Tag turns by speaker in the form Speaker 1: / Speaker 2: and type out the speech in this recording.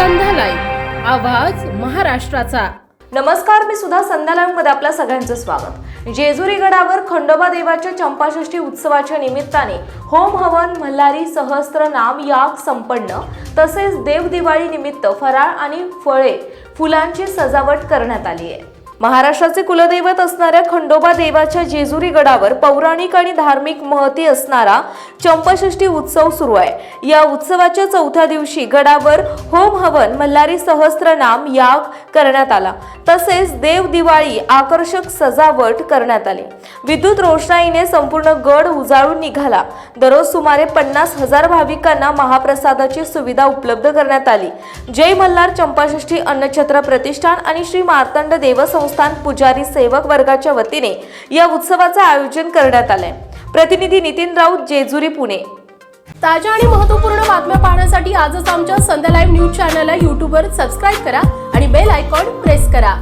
Speaker 1: संध्या आवाज महाराष्ट्राचा.
Speaker 2: नमस्कार मी सुद्धा संध्या लाईव्हमध्ये आपल्या सगळ्यांचं स्वागत. जेजुरी गडावर खंडोबा देवाच्या चंपाषष्ठी उत्सवाच्या निमित्ताने होम हवन मल्हारी सहस्त्र नाम याग संपन्न तसेच देवदिवाळी निमित्त फराळ आणि फळे फुलांची सजावट करण्यात आली आहे. महाराष्ट्राचे कुलदैवत असणाऱ्या खंडोबा देवाच्या जेजुरी गडावर पौराणिक आणि धार्मिक महती असणारा चंपाषष्ठी उत्सव सुरू आहे. या उत्सवाच्या चौथ्या दिवशी गडावर होम हवन मल्हारी सहस्त्रनाम याग करण्यात आला. तसेच देव दिवाळी आकर्षक सजावट करण्यात आली. विद्युत रोषणाईने संपूर्ण गड उजाळून निघाला. दररोज सुमारे पन्नास हजार भाविकांना महाप्रसादाची सुविधा उपलब्ध करण्यात आली. जय मल्हार चंपाषष्ठी अन्नछत्र प्रतिष्ठान आणि श्री मार्तंड संस्थान पुजारी सेवक वर्गाच्या वतीने या उत्सवाचं आयोजन करण्यात आलंय. प्रतिनिधी नितीन राऊत जेजुरी पुणे.
Speaker 1: ताज्या आणि महत्त्वपूर्ण बातम्या पाहण्यासाठी आजच आमच्या संध्या लाईव्ह न्यूज चॅनलला यूट्यूबवर सबस्क्राईब करा आणि बेल आयकॉन प्रेस करा.